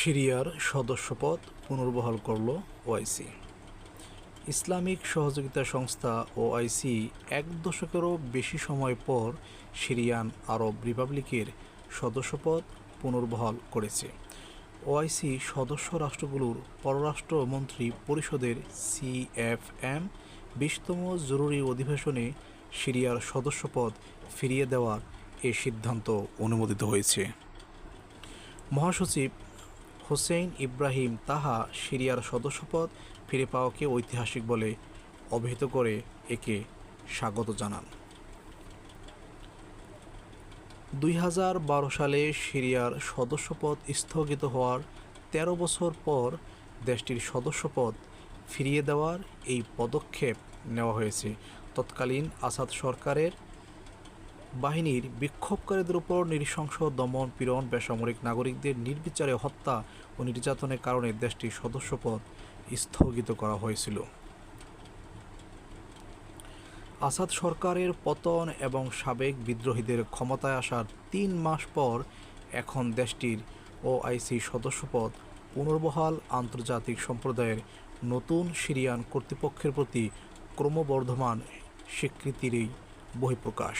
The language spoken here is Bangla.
সিরিয়ার সদস্যপদ পুনর্বহাল করল ওআইসি। ইসলামিক সহযোগিতা সংস্থা ওআইসি এক দশকেরও বেশি সময় পর সিরিয়ান আরব রিপাবলিকের সদস্যপদ পুনর্বহাল করেছে। ওআইসি সদস্য রাষ্ট্রগুলোর পররাষ্ট্রমন্ত্রী পরিষদের সিএফএম বিশতম জরুরি অধিবেশনে সিরিয়ার সদস্যপদ ফিরিয়ে দেওয়ার এ সিদ্ধান্ত অনুমোদিত হয়েছে। মহাসচিব হোসেইন ইব্রাহিম তাহা সিরিয়ার সদস্যপদ ফিরে পাওয়াকে ঐতিহাসিক বলে অভিহিত করে একে স্বাগত জানান। দুই হাজার বারো সালে সিরিয়ার সদস্যপদ স্থগিত হওয়ার ১৩ বছর পর দেশটির সদস্যপদ ফিরিয়ে দেওয়ার এই পদক্ষেপ নেওয়া হয়েছে। তৎকালীন আসাদ সরকারের বাহিনীর বিক্ষোভকারীদের উপর নৃশংস দমন পীড়ন, বেসামরিক নাগরিকদের নির্বিচারে হত্যা ও নির্যাতনের কারণে দেশটির সদস্যপদ স্থগিত করা হয়েছিল। আসাদ সরকারের পতন এবং সাবেক বিদ্রোহীদের ক্ষমতায় আসার তিন মাস পর এখন দেশটির ওআইসি সদস্যপদ পুনর্বহাল আন্তর্জাতিক সম্প্রদায়ের নতুন সিরিয়ান কর্তৃপক্ষের প্রতি ক্রমবর্ধমান স্বীকৃতিরই বহিঃপ্রকাশ।